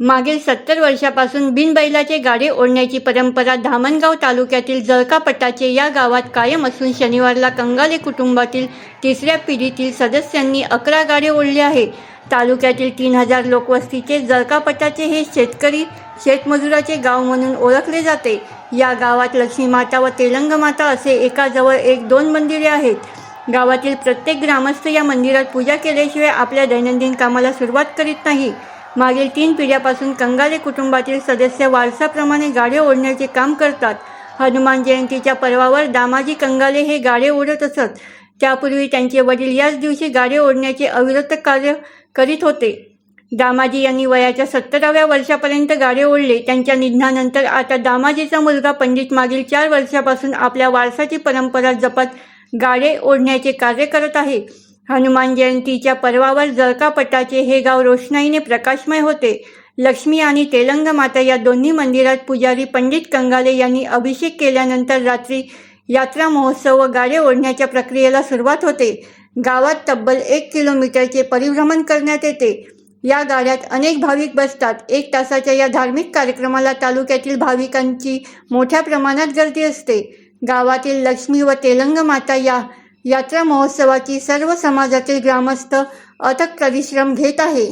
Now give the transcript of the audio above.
मागील सत्तर वर्षापासून बिनबैलाचे गाडे ओढण्याची परंपरा धामणगाव तालुक्यातील जळकापटाचे या गावात कायम असून शनिवारला कंगाले कुटुंबातील तिसऱ्या पिढीतील सदस्यांनी अकरा गाडे ओढले आहे. तालुक्यातील तीन हजार लोकवस्तीचे जळकापटाचे हे शेतकरी शेतमजुराचे गाव म्हणून ओळखले जाते. या गावात लक्ष्मी माता व तेलंग माता असे एकाजवळ एक दोन मंदिरे आहेत. गावातील प्रत्येक ग्रामस्थ या मंदिरात पूजा केल्याशिवाय आपल्या दैनंदिन कामाला सुरुवात करीत नाही. मागील तीन पिढ्यापासून कंगाले कुटुंबातील सदस्य वारसाप्रमाणे गाडे ओढण्याचे काम करतात. हनुमान जयंतीच्या पर्वावर दामाजी कंगाले हे गाडे ओढत असत. त्यापूर्वी त्यांचे वडील याच दिवशी गाडे ओढण्याचे अविरत कार्य करीत होते. दामाजी यांनी वयाच्या सत्तराव्या वर्षापर्यंत गाडे ओढले. त्यांच्या निधनानंतर आता दामाजीचा मुलगा पंडित मागील चार वर्षापासून आपल्या वारसाची परंपरा जपत गाडे ओढण्याचे कार्य करत आहे. हनुमान जयंतीच्या पर्वावर जळकापटाचे हे गाव रोषणाईने प्रकाशमय होते. लक्ष्मी आणि तेलंग माता या दोन्ही मंदिरात पुजारी पंडित कंगाले यांनी अभिषेक केल्यानंतर रात्री यात्रा महोत्सव व गाडे ओढण्याच्या प्रक्रियेला सुरुवात होते. गावात तब्बल एक किलोमीटरचे परिभ्रमण करण्यात येते. या गाड्यात अनेक भाविक बसतात. एक तासाच्या या धार्मिक कार्यक्रमाला तालुक्यातील भाविकांची मोठ्या प्रमाणात गर्दी असते. गावातील लक्ष्मी व तेलंग माता या यात्रा महोत्सवाची सर्व समाजातील ग्रामस्थ अथक परिश्रम घेत आहे.